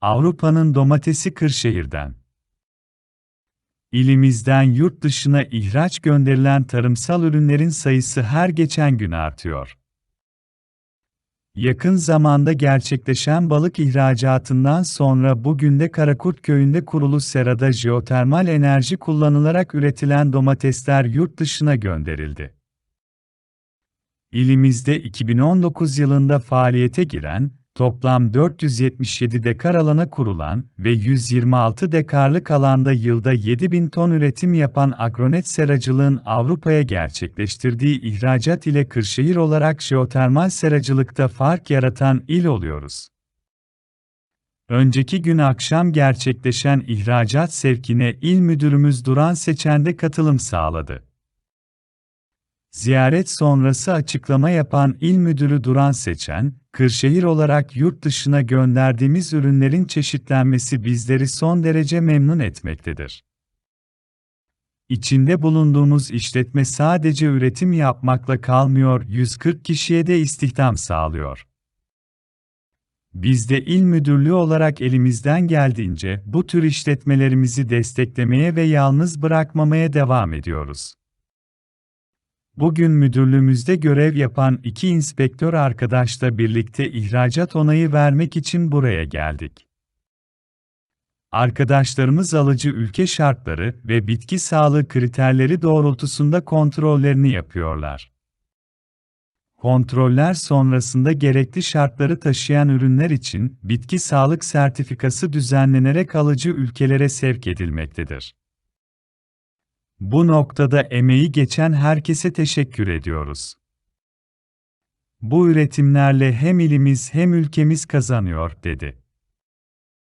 Avrupa'nın domatesi Kırşehir'den. İlimizden yurt dışına ihraç gönderilen tarımsal ürünlerin sayısı her geçen gün artıyor. Yakın zamanda gerçekleşen balık ihracatından sonra bugün de Karakurt köyünde kurulu serada jeotermal enerji kullanılarak üretilen domatesler yurt dışına gönderildi. İlimizde 2019 yılında faaliyete giren, toplam 477 dekar alana kurulan ve 126 dekarlık alanda yılda 7000 ton üretim yapan Agronet Seracılığın Avrupa'ya gerçekleştirdiği ihracat ile Kırşehir olarak jeotermal seracılıkta fark yaratan il oluyoruz. Önceki gün akşam gerçekleşen ihracat sevkine il müdürümüz Duran Seçen de katılım sağladı. Ziyaret sonrası açıklama yapan İl Müdürü Duran Seçen, Kırşehir olarak yurt dışına gönderdiğimiz ürünlerin çeşitlenmesi bizleri son derece memnun etmektedir. İçinde bulunduğumuz işletme sadece üretim yapmakla kalmıyor, 140 kişiye de istihdam sağlıyor. Biz de il müdürlüğü olarak elimizden geldiğince bu tür işletmelerimizi desteklemeye ve yalnız bırakmamaya devam ediyoruz. Bugün müdürlüğümüzde görev yapan iki inspektör arkadaşla birlikte ihracat onayı vermek için buraya geldik. Arkadaşlarımız alıcı ülke şartları ve bitki sağlığı kriterleri doğrultusunda kontrollerini yapıyorlar. Kontroller sonrasında gerekli şartları taşıyan ürünler için bitki sağlık sertifikası düzenlenerek alıcı ülkelere sevk edilmektedir. Bu noktada emeği geçen herkese teşekkür ediyoruz. Bu üretimlerle hem ilimiz hem ülkemiz kazanıyor, dedi.